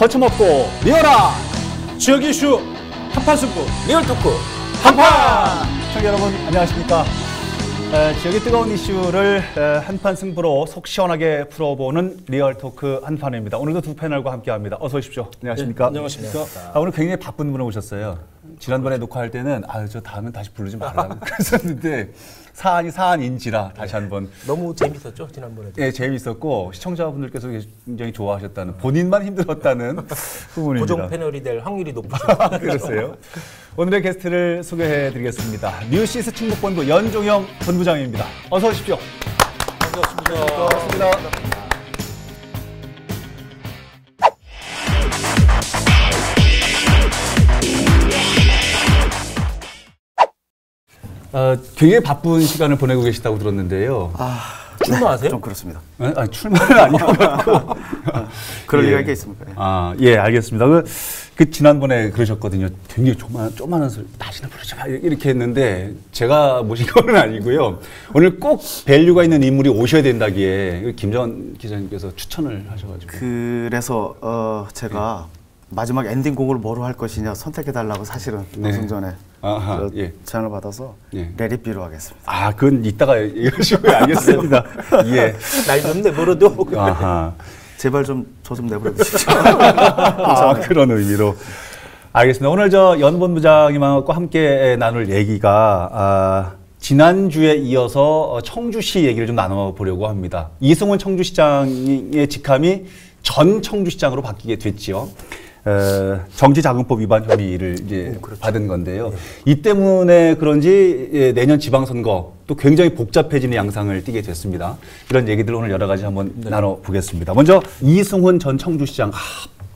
거쳐먹고 리얼한 지역 이슈 한판 승부 리얼 토크 한판! 시청자 여러분 안녕하십니까? 에, 지역의 뜨거운 이슈를 에, 한판 승부로 속 시원하게 풀어보는 리얼 토크 한판입니다. 오늘도 두 패널과 함께합니다. 어서 오십시오. 안녕하십니까? 안녕하십니까. 아, 오늘 굉장히 바쁜 분을 오셨어요. 지난번에 녹화할 때는 아저 다음엔 다시 부르지 말라고 그랬었는데 사안이 사안인지라 다시 한번 너무 재밌었죠 지난번에도. 예, 재미있었고 시청자분들께서 굉장히 좋아하셨다는 본인만 힘들었다는 부분입니다. 고정 패널이 될 확률이 높으죠. 그랬어요. 오늘의 게스트를 소개해드리겠습니다. 뉴시스 충북본부 연종영 본부장입니다. 어서 오십시오. 반갑습니다. 반갑습니다. 어, 굉장히 바쁜 시간을 보내고 계시다고 들었는데요. 출마하세요? 좀 그렇습니다. 아, 아니, 출마는 아니어갖고. 그럴 예. 리가 있겠습니까? 예. 아, 예, 알겠습니다. 그, 그 지난번에 그러셨거든요. 굉장히 조만, 조만한 소리, 다시는 부르지 마. 이렇게 했는데, 제가 모신 건 아니고요. 오늘 꼭 밸류가 있는 인물이 오셔야 된다기에, 김전 기자님께서 추천을 하셔가지고. 그래서 어, 제가 마지막 엔딩곡을 뭐로 할 것이냐 선택해 달라고 사실은 네. 방송 전에 아하, 저 예. 제안을 받아서 예. 레리비로 하겠습니다. 아, 그건 이따가 얘기하시고요. 알겠습니다. 예. 날 좀내 물어도. 아하. 제발 좀 저 좀 내버려 두십시오. 아, 그런 의미로. 알겠습니다. 오늘 저 연본부장님하고 함께 나눌 얘기가 아, 지난주에 이어서 어, 청주시 얘기를 좀 나눠보려고 합니다. 이승훈 청주시장의 직함이 전 청주시장으로 바뀌게 됐지요. 어, 정치자금법 위반 혐의를 이제 받은 건데요. 이 때문에 그런지 예, 내년 지방선거 또 굉장히 복잡해지는 양상을 띠게 됐습니다. 이런 얘기들 오늘 여러 가지 한번 나눠보겠습니다. 먼저 이승훈 전 청주시장. 아,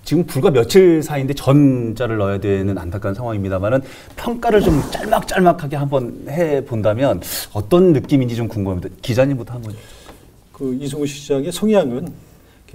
지금 불과 며칠 사이인데 전자를 넣어야 되는 안타까운 상황입니다만은 평가를 좀 짤막짤막하게 한번 해 본다면 어떤 느낌인지 좀 궁금합니다. 기자님부터 한번. 그 이승우 시장의 성향은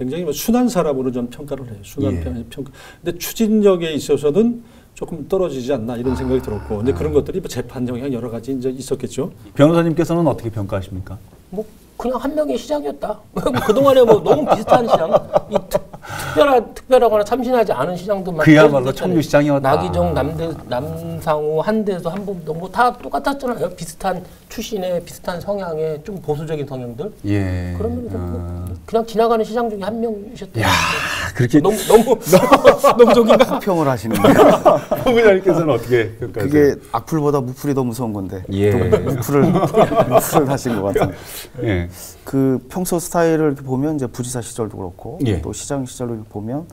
굉장히 뭐 순한 사람으로 좀 평가를 해요. 순한 예. 편- 평가. 근데 추진력에 있어서는 조금 떨어지지 않나 이런 생각이 들었고, 근데 그런 것들이 뭐 재판 영향 여러 가지 이제 있었겠죠. 변호사님께서는 어떻게 평가하십니까? 뭐 그냥 한 명의 시장이었다. 그 동안에 뭐 너무 비슷한 시장, 이 특, 특별한 특별하거나 참신하지 않은 시장들만 그야말로 계속 있잖아요. 청주 시장이었다. 나기정, 남대, 남상우, 한대서 한범도 뭐다 똑같았잖아요. 비슷한 출신의 비슷한 성향의 좀 보수적인 성향들. 예. 그러면 어. 그냥 지나가는 시장 중에 한 명이셨대요. 야, 그렇게 너무 너무 너무? 평을 하시는데 본부장님께서는 어떻게 평가하세요? 그게 악플보다 무플이 더 무서운 건데 예. 또 무플을 무플을 하신 것 같은데 예. 그 평소 스타일을 보면 이제 부지사 시절도 그렇고 예. 또 시장 시절 로 이렇게 보면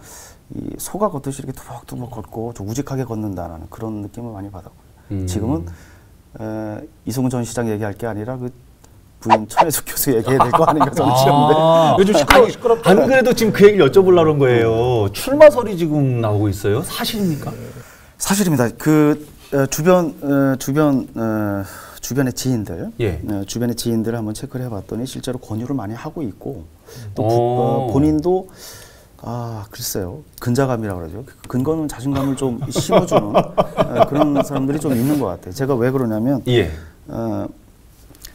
이 소가 걷듯이 이렇게 투벅투벅 걷고 좀 우직하게 걷는다라는 그런 느낌을 많이 받았고요. 음. 지금은 에, 이승훈 전 시장 얘기할 게 아니라 그 부인 천혜숙 교수 얘기해야 될 거 아닌가 저는 싶은데 아, 요즘 시끄러 시끄럽다. 안 그래도 지금 그 얘기를 여쭤보려고 한 거예요. 출마설이 지금 나오고 있어요. 사실입니까? 사실입니다. 그 어, 주변 어, 주변 어, 주변의 지인들, 예. 어, 주변의 지인들을 한번 체크를 해봤더니 실제로 권유를 많이 하고 있고 또 오. 부- 어, 본인도 아 글쎄요 근자감이라고 그러죠. 그 근거는 자신감을 좀 심어주는 어, 그런 사람들이 좀 있는 것 같아요. 제가 왜 그러냐면 예. 어,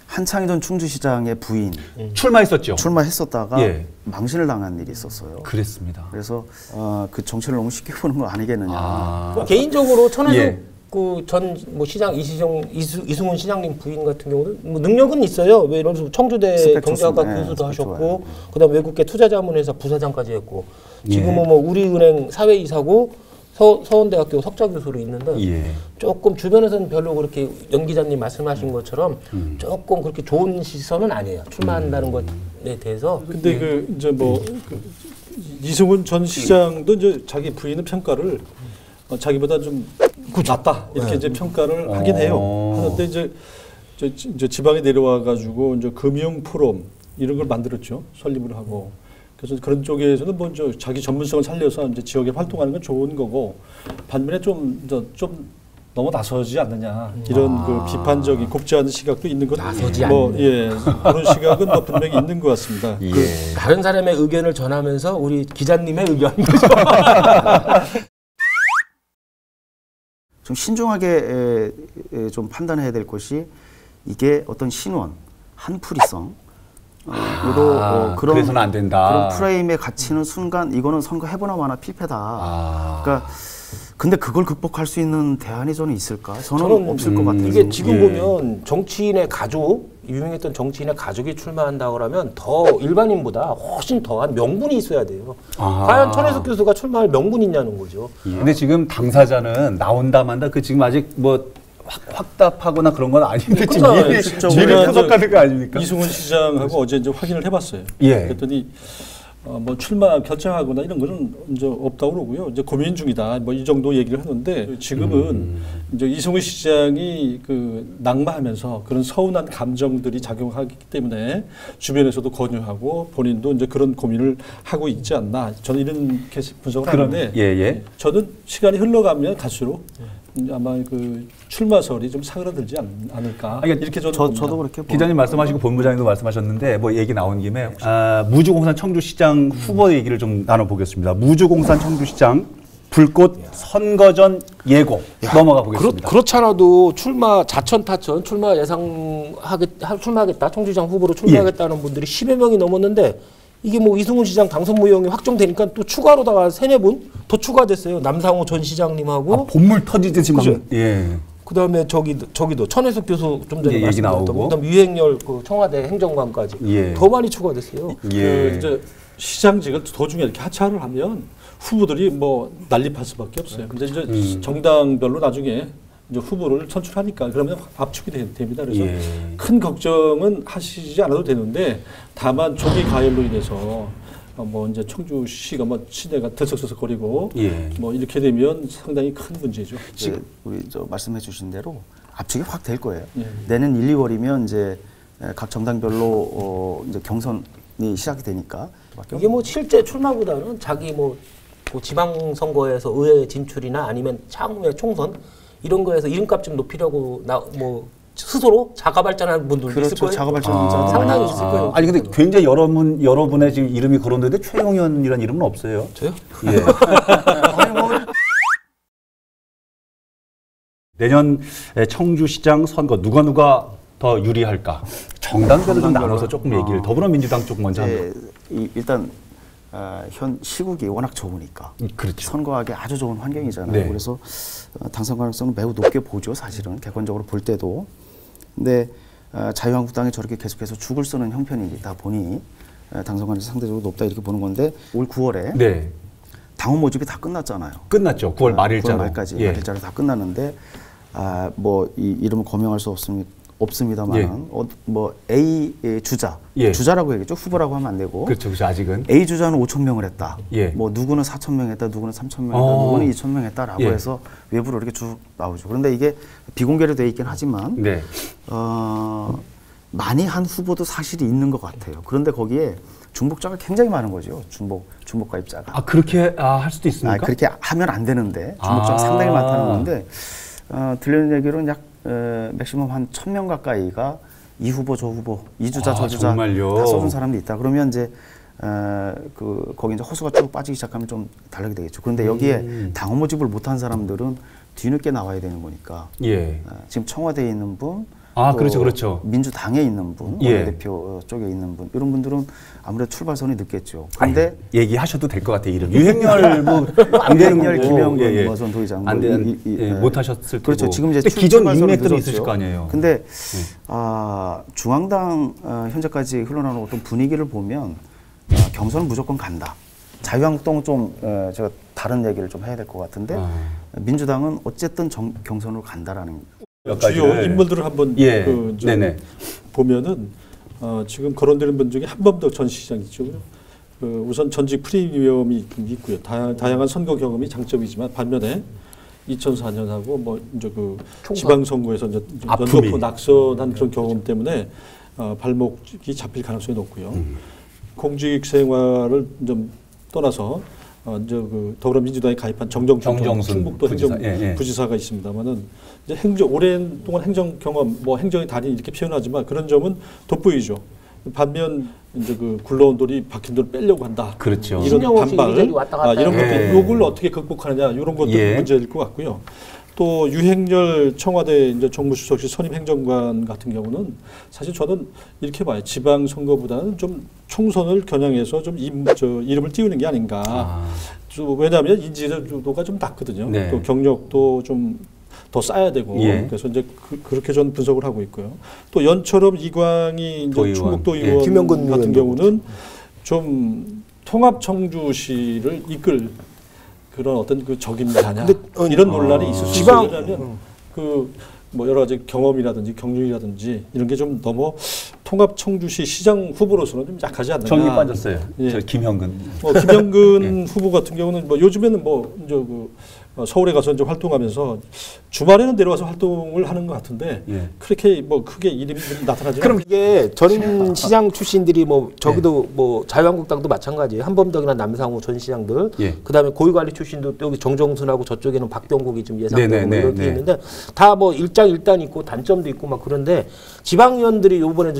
한창희 전 충주시장의 부인 출마했었죠. 출마했었다가 예. 망신을 당한 일이 있었어요. 그랬습니다. 그래서 어, 그 정치를 너무 쉽게 보는 거 아니겠느냐. 아. 뭐 개인적으로 천혜숙 예. 그 전 뭐 시장 이시정 이수, 이승훈 시장님 부인 같은 경우는 뭐 능력은 있어요. 왜 이런 식으로 청주대 경제학과 좋습니다. 예, 교수도 하셨고 좋아요. 그다음 외국계 투자자문회사 부사장까지 했고 예. 지금은 뭐 우리은행 사회이사고 서, 서원대학교 석좌 교수로 있는데 예. 조금 주변에서는 별로 그렇게 연 기자님 말씀하신 것처럼 음. 조금 그렇게 좋은 시선은 아니에요. 출마한다는 것에 대해서 근데 그 이제 뭐 그, 이승훈 전 시장도 이제 자기 부인의 평가를 어, 자기보다 좀 낫다 이렇게 이제 평가를 하긴 해요. 어. 하는데 이제 저, 이제 지방에 내려와 가지고 이제 금융 포럼 이런 걸 만들었죠. 설립을 하고. 그래서 그런 쪽에서는 먼저 자기 전문성을 살려서 이제 지역에 활동하는 건 좋은 거고 반면에 좀, 이제 좀 너무 나서지 않느냐 이런 그 비판적인 곱지 않은 시각도 있는 건 나서지 뭐. 예 그런 시각은 뭐 분명히 있는 것 같습니다. 예. 그 다른 사람의 의견을 전하면서 우리 기자님의 의견. 좀 신중하게 에, 에, 좀 판단해야 될 것이 이게 어떤 신원, 한풀이성 아, 그래서는 안 된다. 그런 프레임에 갇히는 순간 이거는 선거 해보나 마나 필패다. 아. 그러니까 근데 그걸 극복할 수 있는 대안이 저는 있을까? 저는, 저는 없을 것 같아요. 이게 지금 예. 보면 정치인의 가족 유명했던 정치인의 가족이 출마한다 그러면 더 일반인보다 훨씬 더한 명분이 있어야 돼요. 아. 과연 천혜숙 교수가 출마할 명분이 있냐는 거죠. 예. 근데 지금 당사자는 나온다 만다 그 지금 아직 뭐 확, 확답하거나 그런 건 아닌데 지금 그렇잖아요. 미리 미리 타석하는 거 아닙니까? 이승훈 시장하고 어제 이제 확인을 해봤어요. 예. 그랬더니 어, 뭐 출마 결정하거나 이런 거는 이제 없다고 그러고요. 이제 고민 중이다. 뭐 이 정도 얘기를 하는데 지금은 음. 이제 이승훈 시장이 그 낙마하면서 그런 서운한 감정들이 작용하기 때문에 주변에서도 권유하고 본인도 이제 그런 고민을 하고 있지 않나. 저는 이런 캐- 분석을 그럼 하는데 예 예. 저는 시간이 흘러가면 갈수록 이제 아마 그 출마설이 좀 사그라들지 않, 않을까. 아니, 이렇게 저는 저, 봅니다. 저도 그렇게 봅니다. 기자님 말씀하시고 본부장님도 말씀하셨는데 뭐 얘기 나온 김에 아, 무주공산 청주시장 후보 얘기를 좀 나눠보겠습니다. 무주공산 청주시장 불꽃 선거전 예고 넘어가 그렇, 보겠습니다. 그렇 잖아도 출마 자천 타천 출마 예상하겠 하- 출마하겠다 청주시장 후보로 출마하겠다는 예. 분들이 10여 명이 넘었는데 이게 뭐 이승훈 시장 당선 무용이 확정되니까 또 추가로다가 세네 분 더 추가됐어요 남상호 전 시장님하고 아, 본물 터지듯이 막 그죠? 예. 그다음에 저기 저기도 천혜숙 교수 좀 전에 예, 말씀드렸던 나오고. 그다음 유행열 그 청와대 행정관까지 예. 더 많이 추가됐어요. 예. 그 이제 시장직을 도중에 이렇게 하차를 하면 후보들이 뭐 난립할 수밖에 없어요. 근데 이제 음. 정당별로 나중에 이제 후보를 선출하니까 그러면 압축이 되- 됩니다. 그래서 예. 큰 걱정은 하시지 않아도 되는데 다만 조기 가열로 인해서 어, 뭐 이제 청주시가 뭐 시내가 들썩들썩거리고 예. 뭐 이렇게 되면 상당히 큰 문제죠. 이제 우리 저 말씀해 주신 대로 압축이 확 될 거예요. 예. 내년 1, 2월이면 이제 각 정당별로 어 이제 경선이 시작이 되니까 이게 뭐 실제 출마보다는 자기 뭐, 뭐 지방 선거에서 의회 진출이나 아니면 향후에 총선 이런 거에서 이름값 좀 높이려고 나 뭐 스스로 자가 발전하는 분들도 있을 그렇죠. 거예요. 작업 발전 아. 상당히. 있을 거예요. 아니 근데 굉장히 여러분 여러분의 지금 이름이 거론되는데 최용현이라는 이름은 없어요. 저요? 예. 내년 청주시장 선거 누가 누가 더 유리할까? 정당별로 좀. 나눠서 조금 얘기를 더불어민주당 쪽 먼저 한번. 이제 이- 일단 어, 현 시국이 워낙 좋으니까 그렇죠. 선거하기 아주 좋은 환경이잖아요. 네. 그래서 어, 당선 가능성은 매우 높게 보죠, 사실은 객관적으로 볼 때도. 근데 어, 자유한국당이 저렇게 계속해서 죽을 쓰는 형편이다 보니 어, 당선 가능성이 상대적으로 높다 이렇게 보는 건데 올 9월에 네. 당원 모집이 다 끝났잖아요. 끝났죠. 9월 말일자로. 9월 말까지 예. 말일자로 다 끝났는데 아뭐이 이름을 거명할 수 없습니, 없습니다만 예. 어, 뭐 A 주자 예. 주자라고 얘기죠 후보라고 하면 안 되고 그렇죠. 그렇죠. 아직은. A 주자는 5천 명을 했다. 예. 뭐 누구는 4천 명 했다, 누구는 3천 명 했다, 어. 누구는 2천 명 했다라고 예. 해서 외부로 이렇게 쭉 나오죠. 그런데 이게 비공개로 돼 있긴 하지만 네. 어, 많이 한 후보도 사실이 있는 것 같아요. 그런데 거기에 중복자가 굉장히 많은 거죠. 중복 중복 가입자가. 아 그렇게 아, 할 수도 있습니까? 아, 그렇게 하면 안 되는데 중복자가 아. 상당히 많다는 건데 어, 들리는 얘기로는 약 어, 맥시멈 한 천 명 가까이가 이 후보 저 후보 이 주자 아, 저 주자 정말요? 다 써준 사람도 있다. 그러면 이제 어, 그 거기 이제 호수가 쭉 빠지기 시작하면 좀 다르게 되겠죠. 그런데 여기에 음. 당원 모집을 못한 사람들은 뒤늦게 나와야 되는 거니까 예. 어, 지금 청와대에 있는 분, 아, 또 그렇죠, 그렇죠. 민주당에 있는 분, 예. 원내대표 쪽에 있는 분 이런 분들은 아무래도 출발선이 늦겠죠. 그런데 아니, 얘기하셔도 될 것 같아요. 이름. 유행열 뭐안 되는 유행열, 거고. 김영근, 뭐 전도의장 안뭐 되는 예, 예. 못 하셨을 그렇죠. 테고. 지금 이제 근데 출- 기존 인맥들이. 있으실 거 아니에요. 근데 아, 중앙당 어, 현재까지 흘러나오는 어떤 분위기를 보면 아, 경선은 무조건 간다. 자유한국당은 좀 어, 제가 다른 얘기를 좀 해야 될 것 같은데 아. 민주당은 어쨌든 정, 경선으로 간다라는 몇 주요. 인물들을 한번 예. 그. 보면은 어, 지금 거론되는 분 중에 한범덕 전 시장 있죠. 그 우선 전직 프리미엄이 있고요. 다, 다양한 선거 경험이 장점이지만 반면에 2004년하고 뭐 이제 그. 지방선거에서 이제. 연거푸 낙선한 그런 경험 때문에 어, 발목이 잡힐 가능성이 높고요. 음. 공직 생활을 좀 떠나서 어, 이제 그 더불어민주당에 가입한 정정순 충북도 부지사. 행정 예, 예. 부지사가 있습니다만은 이제 행정 오랜 동안 행정 경험 뭐 행정의 달인 이렇게 표현하지만 그런 점은 돋보이죠. 반면 이제 그 굴러온 돌이 박힌 돌을 빼려고 한다. 그렇죠. 이런 반발 이리저리 왔다 갔다 아, 이런. 것들 예. 요걸 어떻게 극복하느냐 이런 것도 예. 문제일 것 같고요. 또 유행열 청와대 이제 정무수석실 선임 행정관 같은 경우는 사실 저는 이렇게 봐요. 지방 선거보다는 좀 총선을 겨냥해서 좀 임, 저, 이름을 띄우는 게 아닌가. 아, 좀 왜냐하면 인지도가 좀 낮거든요. 네. 또 경력도 좀 더 쌓아야 되고 예. 그래서 이제 그, 렇게 저는 분석을 하고 있고요. 또 연처럼 이광희 이제 도의원. 충북도 예. 의원 김영근 같은 의원도 경우는 좀 통합 청주시를 이끌 그런 어떤 그 적임자냐 근데, 어, 이런 논란이 있을 수 지방- 있어요. 왜냐하면 그 뭐 여러 가지 경험이라든지 경륜이라든지 이런 게 좀 너무 통합 청주시 시장 후보로서는 좀 약하지 않느냐. 정이 빠졌어요. 예. 저 김형근. 뭐 김영근 후보 같은 경우는 뭐 요즘에는 뭐 이제 그 어, 서울에 가서 이제 활동하면서 주말에는 내려와서 활동을 하는 것 같은데 예. 그렇게 뭐 크게 이름이 좀 나타나지 그럼. 이게 전 시장 출신들이 뭐 저기도 뭐 자유한국당도 마찬가지예요. 한범덕이나 남상우 전 시장들. 예. 그다음에 고위관리 출신도 여기 정정순하고 저쪽에는 박병국이 좀 예상되고 뭐 이렇게 네. 있는데 다 뭐 일장일단 있고 단점도 있고 막 그런데 지방의원들이 요번에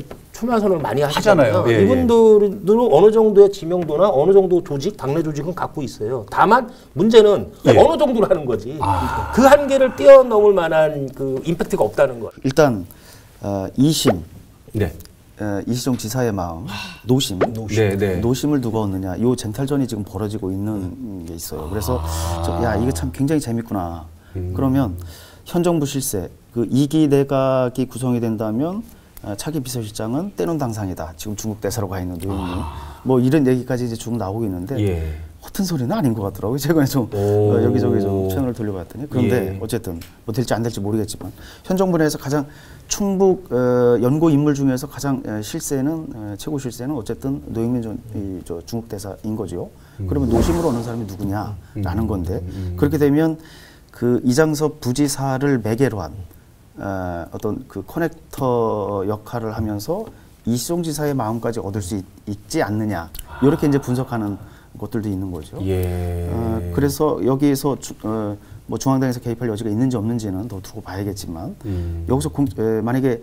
출마 선언을 많이 하시잖아요. 하잖아요. 예, 예. 이분들은 어느 정도의 지명도나 어느 정도 조직, 당내 조직은 갖고 있어요. 다만 문제는 예. 어느 정도로 하는 거지. 아. 그 한계를 뛰어넘을 만한 그 임팩트가 없다는 거. 일단 어, 이심 네. 어, 이시정 지사의 마음 노심 네, 네. 노심을 누가 얻느냐 요 쟁탈전이 지금 벌어지고 있는 게 있어요. 그래서 저, 야 이게 참 굉장히 재밌구나. 그러면 현 정부 실세 그 이기 내각이 구성이 된다면 어, 차기 비서실장은 때론 당상이다. 지금 중국 대사로 가 있는 노영민 뭐 이런 얘기까지 이제 쭉 나오고 있는데 예. 허튼 소리는 아닌 것 같더라고요. 최근에 좀 오. 어, 여기저기 좀 채널을 돌려봤더니 그런데 예. 어쨌든 뭐 될지 안 될지 모르겠지만 현 정부 내에서 가장 충북 어, 연고 인물 중에서 가장 어, 실세는 어, 최고 실세는 어쨌든 노영민 전 이, 저 중국 대사인 거죠. 그러면 노심으로 오는 사람이 누구냐라는 건데 그렇게 되면 그 이장섭 부지사를 매개로 한 어, 어떤 그 커넥터 역할을 하면서 이시종 지사의 마음까지 얻을 수 있, 있지 않느냐 이렇게 이제 분석하는 것들도 있는 거죠. 예. 어, 그래서 여기에서 주, 어, 뭐 중앙당에서 개입할 여지가 있는지 없는지는 더 두고 봐야겠지만 음. 여기서 공, 에, 만약에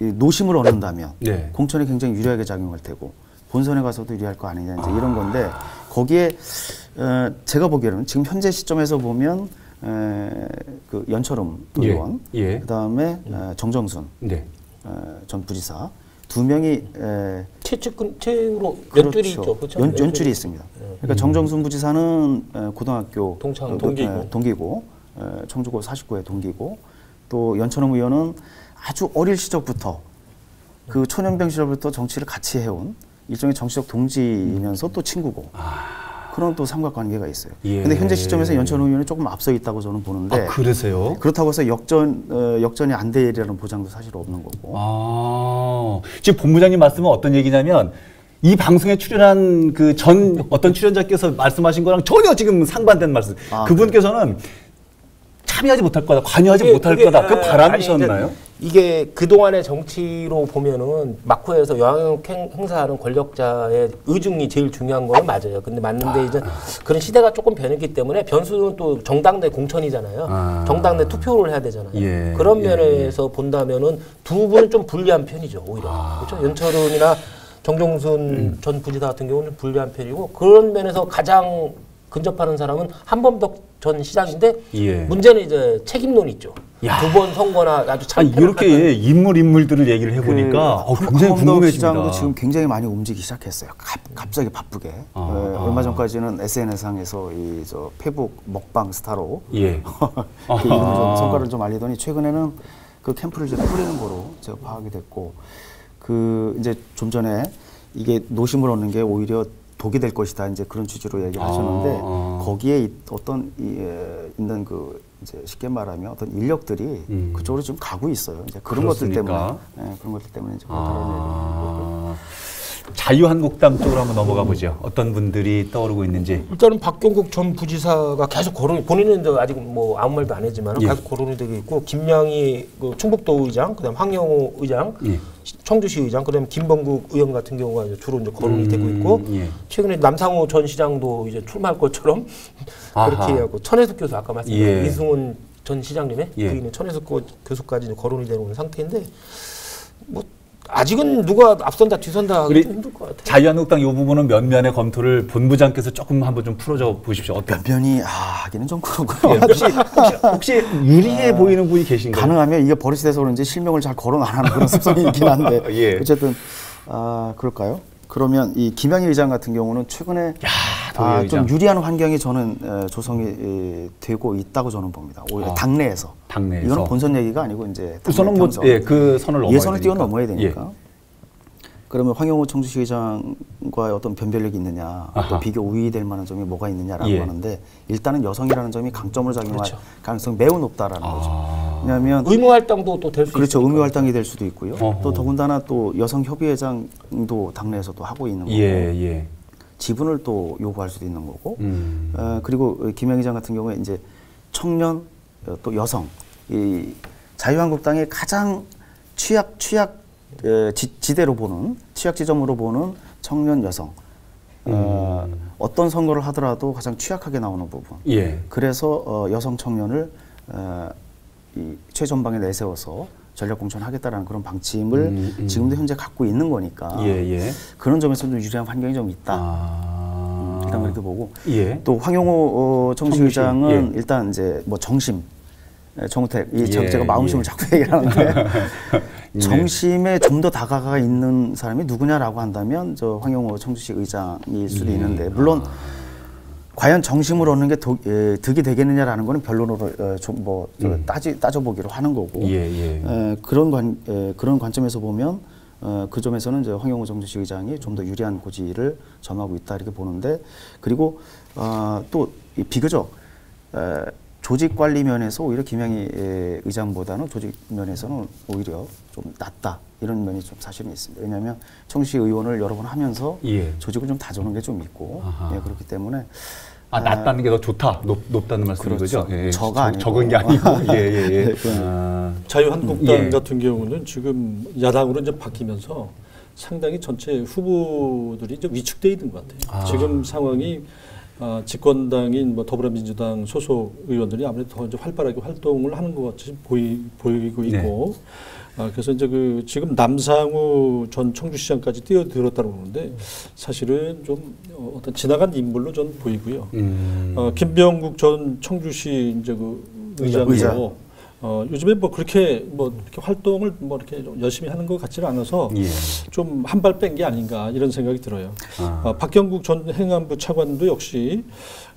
이 노심을 얻는다면 네. 공천에 굉장히 유리하게 작용할 테고 본선에 가서도 유리할 거 아니냐 이제 이런 건데 거기에 어, 제가 보기에는 지금 현재 시점에서 보면 에, 그 연철음 예. 의원 예. 그다음에 어, 정정순 네. 어, 전 부지사 두 명이 에, 최측근 최로 연줄이 있죠. 그렇죠? 연, 연줄이 있습니다. 그러니까 정정순 부지사는 에, 고등학교 동창, 어, 동기고. 에, 동기고 에, 청주고 49의 동기고 또 연천홍 의원은 아주 어릴 시절부터 그 초년병 시절부터 정치를 같이 해온 일종의 정치적 동지이면서 또 친구고 그런 또 삼각관계가 있어요. 예. 근데 현재 시점에서 연천홍 의원이 조금 앞서 있다고 저는 보는데 아, 그러세요? 그렇다고 해서 역전 어, 역전이 안 되리라는 보장도 사실 없는 거고. 아, 지금 본부장님 말씀은 어떤 얘기냐면 이 방송에 출연한 그 전 어떤 출연자께서 말씀하신 거랑 전혀 지금 상반된 말씀. 아, 그분께서는 참여하지 못할 거다, 관여하지 그게- 못할 그게- 거다. 그 아, 바람이셨나요? 아니, 이게 그동안의 정치로 보면은 마쿠에서 영향력 행- 행사하는 권력자의 의중이 제일 중요한 거는 맞아요. 근데 맞는데 이제 그런 시대가 조금 변했기 때문에 변수는 또 정당 내 공천이잖아요. 아. 정당 내 투표를 해야 되잖아요. 예, 그런 예, 면에서 본다면은 두 분은 좀 불리한 편이죠, 오히려. 아. 그렇죠? 연철은이나 정종순 음. 전 부지사 같은 경우는 불리한 편이고 그런 면에서 가장 근접하는 사람은 한범덕 전 시장인데 예. 문제는 이제 책임론 있죠. 야. 두번 선거나 아주 참 아니 이렇게 인물 인물들을 얘기를 해보니까 어, 굉장히 한범덕 궁금해집니다. 시장도 지금 굉장히 많이 움직이기 시작했어요. 갑, 갑자기 바쁘게. 아, 어, 아. 얼마 전까지는 SNS상에서 이 저 페북 먹방 스타로 예. 그 이름 좀 성과를 좀 알리더니 최근에는 그 캠프를 이제 꾸리는 거로 제가 파악이 됐고 그 이제 좀 전에 이게 노심을 얻는 게 오히려 독이 될 것이다 이제 그런 취지로 얘기를 아, 하셨는데 아. 거기에 이- 어떤 이, 에, 있는 그 이제 쉽게 말하면 어떤 인력들이 음. 그쪽으로 좀 가고 있어요. 이제 그런 것들 때문에 그렇습니까? 예, 그런 것들 때문에 이제 아, 자유한국당 쪽으로 한번 넘어가 보죠. 어떤 분들이 떠오르고 있는지. 일단은 박경국 전 부지사가 계속 거론이 본인은 저 아직 뭐 아무 말도 안 했지만 예. 계속 거론이 되고 있고 김양희 그 충북도 의장, 그다음 황영호 의장, 예. 시- 청주시 의장, 그다음 김범국 의원 같은 경우가 이제 주로 이제 거론이 되고 있고 예. 최근에 남상호 전 시장도 이제 출마할 것처럼. 그렇게 하고 천혜숙 교수 아까 말씀드린 예. 이승훈 전 시장님의 예. 부인의 천혜숙 고- 교수까지 이제 거론이 되는 상태인데 뭐 아직은 누가 앞선다 뒤선다 우리 좀 힘들 것 같아요. 자유한국당 이 부분은 면면의 검토를 본부장께서 조금 한번 좀 풀어줘 보십시오. 어떤 변변이 아 하기는 좀 그렇고요. 예, 혹시, 혹시 혹시 유리해 보이는 분이 계신가요? 가능하면 이게 버릇이 돼서 그런지 실명을 잘 거론 안 하는 그런 습성이 있긴 한데 예. 어쨌든 아 그럴까요? 그러면 이 김양희 의장 같은 경우는 최근에 도의 아. 좀 유리한 환경이 저는 에, 조성이 에, 되고 있다고 저는 봅니다. 오히려 아, 당내에서. 당내에서. 이거는 본선 얘기가 아니고 이제 우선은 뭐. 예, 그 선을 넘어야 예선을 되니까. 뛰어넘어야 예. 되니까. 그러면 황영호 청주시 의장과의 어떤 변별력이 있느냐, 아하. 또 비교 우위될 만한 점이 뭐가 있느냐라고 예. 하는데 일단은 여성이라는 점이 강점을 작용할 가능성이 매우 높다라는 아. 거죠. 왜냐하면 의무 활동도 또 될수 그렇죠. 있으니까. 의무 활동이 될 수도 있고요. 어허. 또 더군다나 또 여성 협의회장도 당내에서도 하고 있는 거고 예, 예. 지분을 또 요구할 수도 있는 거고. 음. 어, 그리고 김영 의장 같은 경우에 이제 청년 어, 또 여성 이 자유한국당의 가장 취약 취약 에, 지, 지대로 보는 취약 지점으로 보는 청년 여성 어, 어떤 선거를 하더라도 가장 취약하게 나오는 부분. 예. 그래서 어, 여성 청년을 어, 이 최전방에 내세워서 전략 공천하겠다라는 그런 방침을 음, 음. 지금도 현재 갖고 있는 거니까 예, 예. 그런 점에서 좀 유리한 환경이 좀 있다. 아. 일단 그렇게 보고 예. 또 황용호 어, 청주시, 청주시장은 예. 일단 이제 뭐 정심 에, 정우택 이 예, 저- 제가 마음심을 예. 자꾸 얘기를 하는데 네. 정심에 좀 더 다가가 있는 사람이 누구냐라고 한다면 저 황용호 청주시 의장일 수도 예. 있는데 물론 과연 정심을 얻는 게 도, 에, 득이 되겠느냐라는 거는 변론으로 어, 좀뭐 따지 따져보기로 하는 거고 음. 예, 예. 에, 그런 관 에, 그런 관점에서 보면 어, 그 점에서는 이제 황영호 정주시 의장이 좀 더 유리한 고지를 점하고 있다 이렇게 보는데 그리고 어, 또이 비교적 에, 조직 관리 면에서 오히려 김양희 에, 의장보다는 조직 면에서는 오히려 좀 낫다 이런 면이 좀 사실은 있습니다. 왜냐하면 청시 의원을 여러 번 하면서 예. 조직을 좀 다져놓은 게 좀 있고. 예, 그렇기 때문에 아, 낮다는 게 더 좋다. 높, 높다는 말씀인 그렇죠. 거죠? 예, 저가 적- 아니고. 적은 게 아니고. 예, 예, 예. 네, 아, 자유한국당 예. 같은 경우는 지금 야당으로 이제 바뀌면서 상당히 전체 후보들이 이제 위축돼 있는 것 같아요. 아. 지금 상황이 아, 집권당인 뭐 더불어민주당 소속 의원들이 아무래도 더 이제 활발하게 활동을 하는 것 같이 보이, 보이고 있고 아, 그래서 이제 그 지금 남상우 전 청주시장까지 뛰어들었다고 그러는데 사실은 좀 어, 어떤 지나간 인물로 전 보이고요. 음. 어, 김병국 전 청주시 이제 그 의장도 의장. 어, 요즘에 뭐 그렇게 뭐 이렇게 활동을 뭐 이렇게 좀 열심히 하는 것 같지는 않아서 예. 좀한 발 뺀 게 아닌가 이런 생각이 들어요. 아. 어, 박경국 전 행안부 차관도 역시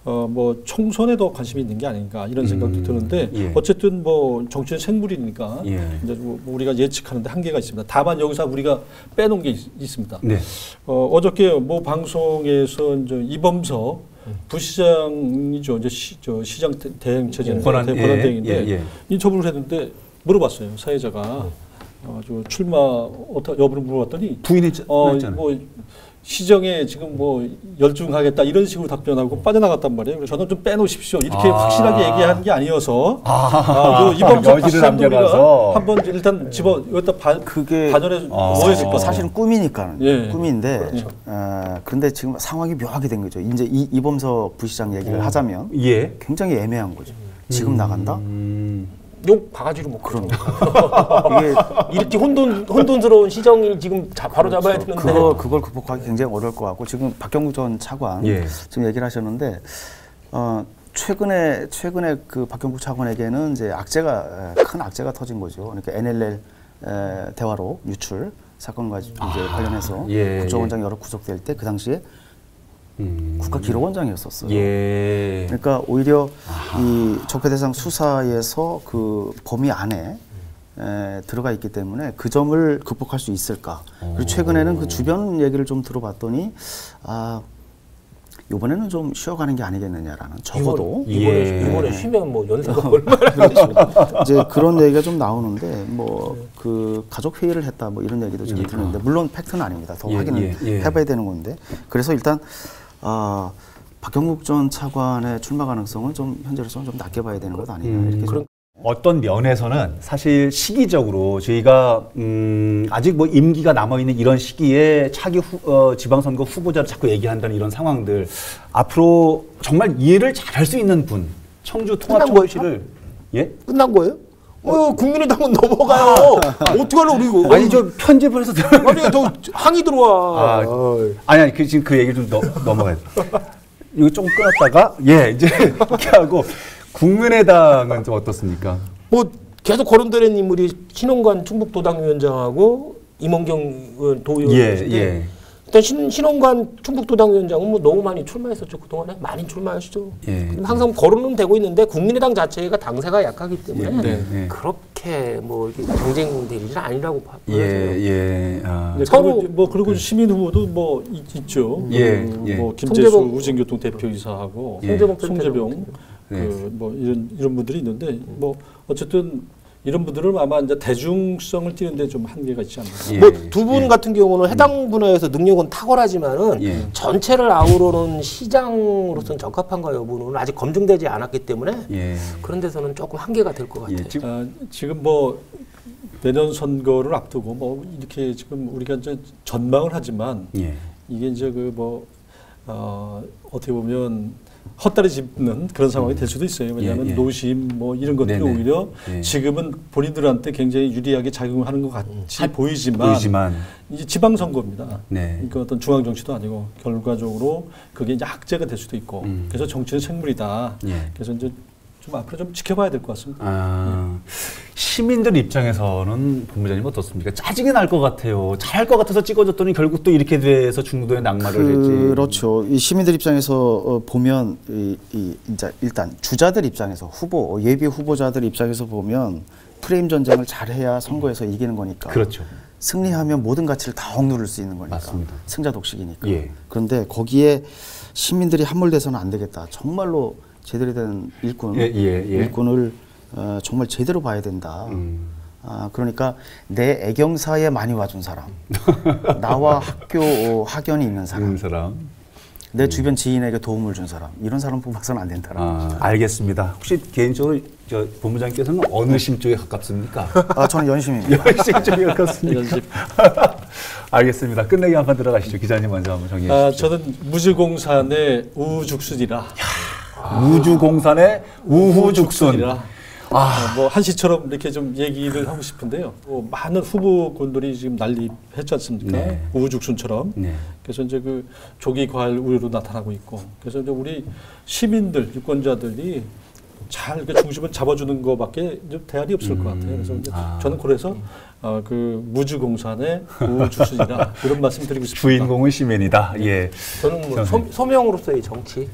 어, 뭐 총선에 더 관심이 있는 게 아닌가 이런 생각도 음, 드는데 예. 어쨌든 뭐 정치는 생물이니까 예. 이제 뭐 우리가 예측하는데 한계가 있습니다. 다만 여기서 우리가 빼놓은 게 있, 있습니다. 네. 어, 어저께 모 방송에서 이제 이범석 부시장이죠. 이제 시, 저 시장 대- 대행 체제 권한- 권한 예, 대행인데 예, 예. 인터뷰를 했는데 물어봤어요. 사회자가 어, 저 출마 어떠 여부를 물어봤더니 부인했- 어. 뭐 시정에 지금 뭐 열중하겠다 이런 식으로 답변하고 빠져나갔단 말이에요. 그래서 저는 좀 빼놓으십시오. 이렇게 아. 확실하게 얘기하는 게 아니어서 아, 요 이범석 여지를 남겨놔서. 한번 일단 집어 여기다 반, 그게 반열에 아. 것 같아요. 사실은 꿈이니까는 예. 꿈인데 그렇죠. 어, 그런데 지금 상황이 묘하게 된 거죠. 이제 이, 이범석 부시장 얘기를 하자면 예. 굉장히 애매한 거죠. 지금 나간다? 음. 욕 바가지로 그럼 그럼 이게 이렇게 혼돈 혼돈스러운 시정을 지금 자, 바로 잡아야 되는데 그거 그걸 극복하기 굉장히 어려울 것 같고 지금 박경국 전 차관 예. 지금 얘기를 하셨는데 어, 최근에 최근에 그 박경국 차관에게는 이제 악재가 에, 큰 악재가 터진 거죠. 그러니까 NLL 에, 대화로 유출 사건과 이제 관련해서 예, 국정원장 여러 구속될 때 그 당시에 음. 국가 기록원장이었었어요. 예. 그러니까 오히려 이 적폐 대상 수사에서 그 범위 안에 에, 들어가 있기 때문에 그 점을 극복할 수 있을까? 그리고 최근에는 그 주변 얘기를 좀 들어봤더니 아 이번에는 좀 쉬어가는 게 아니겠느냐라는 적어도 이번에 예. 이번에 쉬면 뭐 연세가 얼마나 이제 그런 얘기가 좀 나오는데 뭐 그 가족 회의를 했다 뭐 이런 얘기도 지금 들었는데 물론 팩트는 아닙니다. 더 예, 확인을 예, 예. 해봐야 되는 건데 그래서 일단 아 박경국 전 차관의 출마 가능성은 좀 현재로서는 좀 낮게 봐야 되는 것 아니냐 음, 이렇게 좀 어떤 면에서는 사실 시기적으로 저희가 음, 아직 뭐 임기가 남아 있는 이런 시기에 차기 후, 어, 지방선거 후보자를 자꾸 얘기한다는 이런 상황들 앞으로 정말 이해를 잘 할 수 있는 분 청주 통합 청주시를 예? 끝난 거예요? 어, 국민의당은 넘어가요. 어떻게 하려고 그리고. 아니 저 편집을 해서 들어. 아니, 너 항의 들어와. 아, 아니 아니 그 지금 그 얘기 좀 넘, 넘어가야 돼. 이거 조금 끊었다가 예 이제 이렇게 하고 국민의당은 좀 어떻습니까? 뭐 계속 거론되는 인물이 신홍관 충북도당위원장하고 임원경 의원 예 예. 일단 신, 신홍관 충북도당 위원장은 뭐 너무 많이 출마했었죠 그동안에 많이 출마하시죠. 예. 항상 거론은 되고 있는데 국민의당 자체가 당세가 약하기 때문에 네, 네. 그렇게 뭐 이렇게 경쟁 대리는 아니라고 봐- 예. 예. 아. 네, 서로- 그리고 뭐 그리고 시민 후보도 뭐 있, 있죠. 예, 그 예. 뭐 김재수 우진교통 대표이사하고 예. 송재병 네. 그뭐 이런 이런 분들이 있는데 뭐 어쨌든 이런 분들은 아마 이제 대중성을 띠는데 좀 한계가 있지 않나. 예. 뭐두분 같은 경우는 해당 분야에서 능력은 탁월하지만은 예. 전체를 아우르는 시장으로서는 적합한가 여부는 아직 검증되지 않았기 때문에 예. 그런 데서는 조금 한계가 될 것 같아요. 예. 지금 아, 지금 뭐 내년 선거를 앞두고 뭐 이렇게 지금 우리가 이제 전망을 하지만 예. 이게 이제 그뭐 어, 어떻게 보면 헛다리 짚는 그런 상황이 될 수도 있어요. 왜냐하면 예, 예. 노심 뭐 이런 것들이 네네. 오히려 예. 지금은 본인들한테 굉장히 유리하게 작용하는 것 같이 보이지만, 보이지만 이제 지방선거입니다. 네. 그러니까 어떤 중앙 정치도 아니고 결과적으로 그게 이제 악재가 될 수도 있고 음. 그래서 정치는 생물이다. 예. 그래서 이제 좀 앞으로 좀 지켜봐야 될 것 같습니다. 아, 시민들 입장에서는 본부장님 어떻습니까? 짜증이 날 것 같아요. 잘할 것 같아서 찍어줬더니 결국 또 이렇게 돼서 중도에 낙마를 했지. 그렇죠. 이 시민들 입장에서 어, 보면 이, 이 이제 일단 주자들 입장에서 후보 예비 후보자들 입장에서 보면 프레임 전쟁을 잘해야 선거에서 이기는 거니까. 그렇죠. 승리하면 모든 가치를 다 억누를 수 있는 거니까. 맞습니다. 승자 독식이니까. 예. 그런데 거기에 시민들이 함몰돼서는 안 되겠다. 정말로 제대로 된 일꾼, 예, 예, 예. 일꾼을 어, 정말 제대로 봐야 된다. 음. 아, 그러니까 내 애경사에 많이 와준 사람, 나와 학교 어, 학연이 있는 사람, 그런 사람. 내 주변 지인에게 도움을 준 사람, 이런 사람 뽑아서는 안 된다. 아, 알겠습니다. 혹시 개인적으로 저 본부장께서는 어느 심 쪽에 가깝습니까? 아, 저는 연심입니다. 열심 쪽에 가깝습니까? 연심. 알겠습니다. 끝내기 한 판 들어가시죠. 기자님 먼저 한번 정리해 아, 주시죠. 저는 무주공산의 우죽순이라. 우주공산의 우후죽순. 이라. 아, 뭐 한시처럼 이렇게 좀 얘기를 하고 싶은데요. 뭐 많은 후보군들이 지금 난립했지 않습니까? 네. 우후죽순처럼. 네. 그래서 이제 그 조기 과일 우려로 나타나고 있고. 그래서 이제 우리 시민들, 유권자들이 잘 중심을 잡아주는 것밖에 대안이 없을 것 같아요. 그래서 이제 아. 저는 그래서 어, 그 무주공산의 우후죽순이라 이런 말씀 드리고 싶습니다. 주인공은 시민이다. 예. 저는 뭐. 소, 소명으로서의 정치.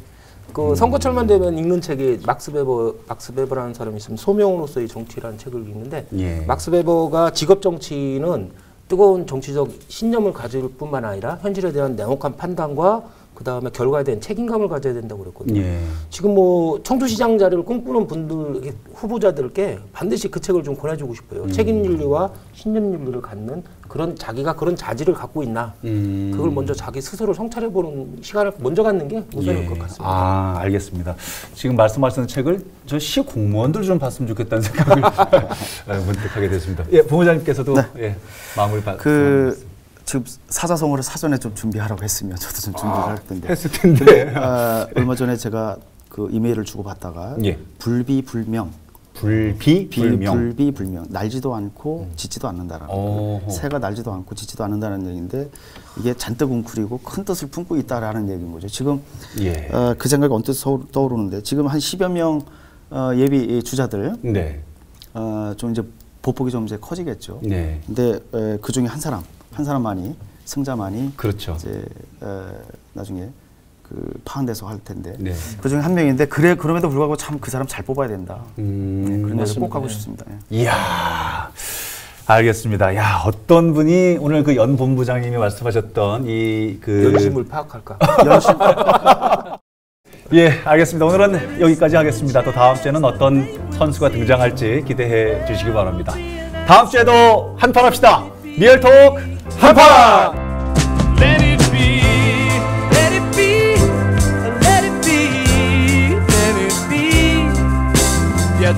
그 선거철만 되면 읽는 책이 막스 베버 막스 베버라는 사람이 있으면 소명으로서의 정치라는 책을 읽는데 예. 막스 베버가 직업 정치는 뜨거운 정치적 신념을 가질 뿐만 아니라 현실에 대한 냉혹한 판단과 그 다음에 결과에 대한 책임감을 가져야 된다고 그랬거든요. 예. 지금 뭐 청주시장 자리를 꿈꾸는 분들 후보자들께 반드시 그 책을 좀 권해주고 싶어요. 음. 책임윤리와 신념윤리를 갖는 그런 자기가 그런 자질을 갖고 있나 음. 그걸 먼저 자기 스스로 성찰해보는 시간을 먼저 갖는 게 우선일 예. 것 같습니다. 아, 알겠습니다. 지금 말씀하시는 책을 저 시 공무원들 좀 봤으면 좋겠다는 생각을 예, 문득하게 됐습니다. 예, 부모장님께서도 예, 마음을 받, 그 지금 사자성어를 사전에 좀 준비하라고 했으면 저도 좀 준비를 할 텐데. 했을 텐데 아, 얼마 전에 제가 그 이메일을 주고 받다가 예. 불비불명, 불비 불명. 음. 불비불명, 날지도 않고 짖지도 않는다라는 어허. 거예요. 새가 날지도 않고 짖지도 않는다는 얘기인데 이게 잔뜩 웅크리고 큰 뜻을 품고 있다라는 얘기인 거죠. 지금 예. 어, 그 생각이 언뜻 떠오르는데 지금 한 10여 명 어, 예비 주자들 네. 어, 좀 이제 보폭이 좀 이제 커지겠죠. 네. 근데 그 중에 한 사람, 한 사람만이 승자만이 그렇죠. 이제 어, 나중에 그 파악돼서 할 텐데 네. 그 중에 한 명인데 그래 그럼에도 불구하고 참 그 사람 잘 뽑아야 된다. 음, 네, 그런 얘기 꼭 네. 싶습니다. 예. 이야. 알겠습니다. 야, 어떤 분이 오늘 그 연 본부장님이 말씀하셨던 이 그 연심을 파악할까? 예, 알겠습니다. 오늘은 여기까지 하겠습니다. 또 다음 주에는 어떤 선수가 등장할지 기대해 주시기 바랍니다. 다음 주에도 한판 합시다. 리얼톡 Hapa! Let it be, let it be, let it be, let it be. Yeah,